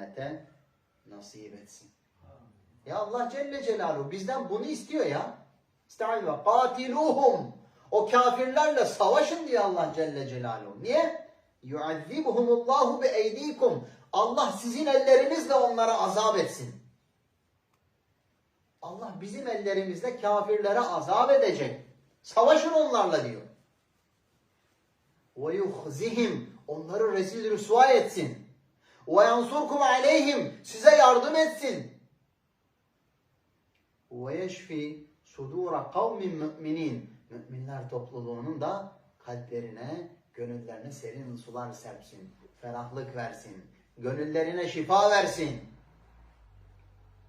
ümmete nasip etsin. Ya Allah Celle Celaluhu bizden bunu istiyor ya. Estağfirullah. Katiluhum. O kafirlerle savaşın diyor Allah Celle Celaluhu. Niye? Yuazzibuhumullahu bi eydikum. Allah sizin ellerinizle onlara azap etsin. Allah bizim ellerimizle kafirlere azap edecek. Savaşın onlarla diyor. Ve yuhzihim. Onları rezil rüsva etsin. Ve yansurkum aleyhim. Size yardım etsin. Ve yeşfi sudura kavmin müminin. Müminler topluluğunun da kalplerine, gönüllerine serin sular serpsin. Ferahlık versin. Gönüllerine şifa versin.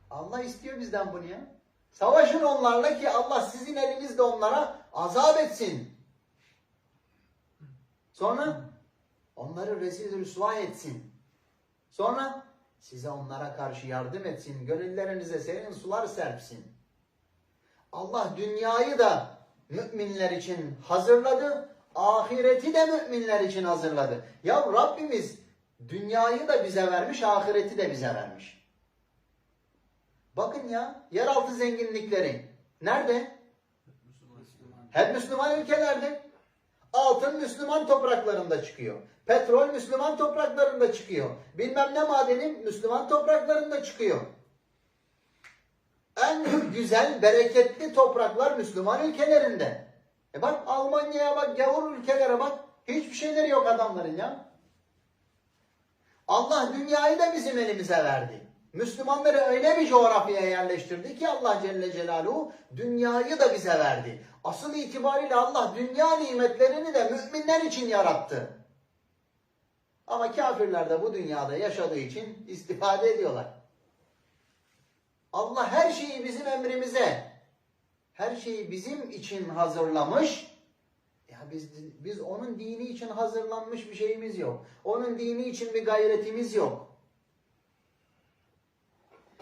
Allah istiyor bizden bunu ya. Savaşın onlarla ki Allah sizin elinizle onlara azap etsin. Sonra onları rezil rüsva etsin. Sonra size onlara karşı yardım etsin. Gönüllerinize serin sular serpsin. Allah dünyayı da müminler için hazırladı. Ahireti de müminler için hazırladı. Ya Rabbimiz dünyayı da bize vermiş, ahireti de bize vermiş. Bakın ya, yeraltı zenginlikleri nerede? Hep Müslüman ülkelerde. Altın Müslüman topraklarında çıkıyor. Petrol Müslüman topraklarında çıkıyor. Bilmem ne madeni Müslüman topraklarında çıkıyor. En güzel, bereketli topraklar Müslüman ülkelerinde. E bak Almanya'ya bak, gavur ülkelere bak. Hiçbir şeyleri yok adamların ya. Allah dünyayı da bizim elimize verdi. Müslümanları öyle bir coğrafyaya yerleştirdi ki Allah Celle Celaluhu dünyayı da bize verdi. Asıl itibariyle Allah dünya nimetlerini de müminler için yarattı. Ama kafirler de bu dünyada yaşadığı için istifade ediyorlar. Allah her şeyi bizim emrimize, her şeyi bizim için hazırlamış. Ya biz biz onun dini için hazırlanmış bir şeyimiz yok. Onun dini için bir gayretimiz yok.